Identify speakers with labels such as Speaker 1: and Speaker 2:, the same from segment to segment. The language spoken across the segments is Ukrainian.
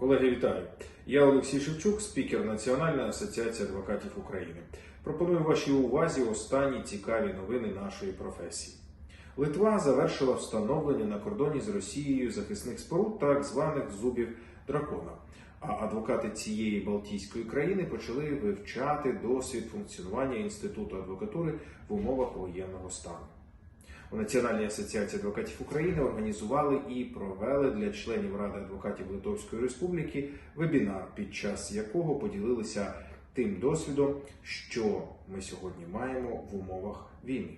Speaker 1: Колеги, вітаю! Я Олексій Шевчук, спікер Національної асоціації адвокатів України. Пропоную вашій увазі останні цікаві новини нашої професії. Литва завершила встановлення на кордоні з Росією захисних споруд так званих зубів дракона. А адвокати цієї Балтійської країни почали вивчати досвід функціонування інституту адвокатури в умовах воєнного стану. У Національній асоціації адвокатів України організували і провели для членів Ради адвокатів Литовської Республіки вебінар, під час якого поділилися тим досвідом, що ми сьогодні маємо в умовах війни.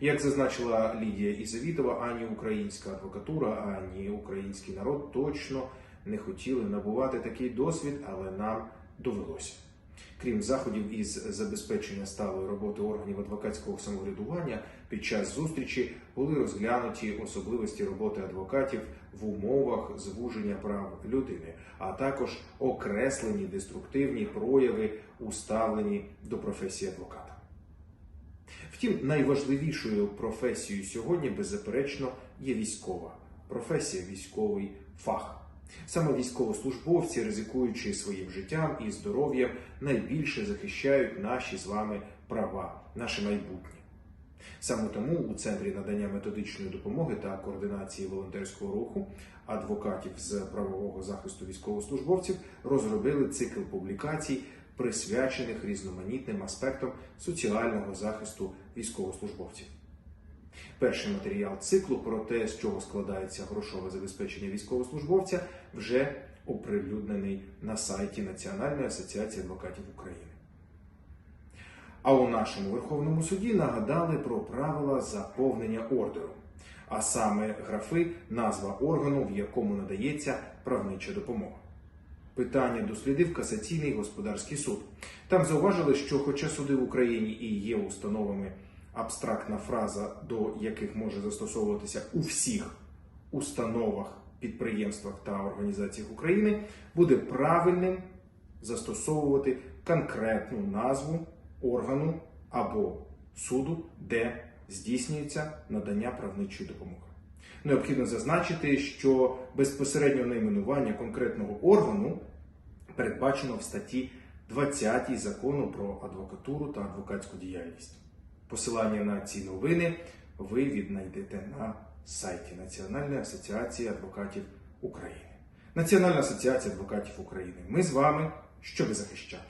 Speaker 1: Як зазначила Лідія Ізавітова, ані українська адвокатура, ані український народ точно не хотіли набувати такий досвід, але нам довелося. Крім заходів із забезпечення сталої роботи органів адвокатського самоврядування, під час зустрічі були розглянуті особливості роботи адвокатів в умовах звуження прав людини, а також окреслені деструктивні прояви, уставлені до професії адвоката. Втім, найважливішою професією сьогодні, беззаперечно, є військова професія, військовий фах. Саме військовослужбовці, ризикуючи своїм життям і здоров'ям, найбільше захищають наші з вами права, наше майбутнє. Саме тому у центрі надання методичної допомоги та координації волонтерського руху адвокатів з правового захисту військовослужбовців розробили цикл публікацій, присвячених різноманітним аспектам соціального захисту військовослужбовців. Перший матеріал циклу про те, з чого складається грошове забезпечення військовослужбовця, вже оприлюднений на сайті Національної асоціації адвокатів України. А у нашому Верховному суді нагадали про правила заповнення ордеру, а саме графи, назва органу, в якому надається правнича допомога. Питання дослідив касаційний господарський суд. Там зауважили, що, хоча суди в Україні і є установами абстрактна фраза, до яких може застосовуватися у всіх установах, підприємствах та організаціях України, буде правильним застосовувати конкретну назву органу або суду, де здійснюється надання правничої допомоги. Необхідно зазначити, що безпосередньо найменування конкретного органу передбачено в статті 20 закону про адвокатуру та адвокатську діяльність. Посилання на ці новини ви віднайдете на сайті Національної асоціації адвокатів України. Національна асоціація адвокатів України. Ми з вами, щоб захищати.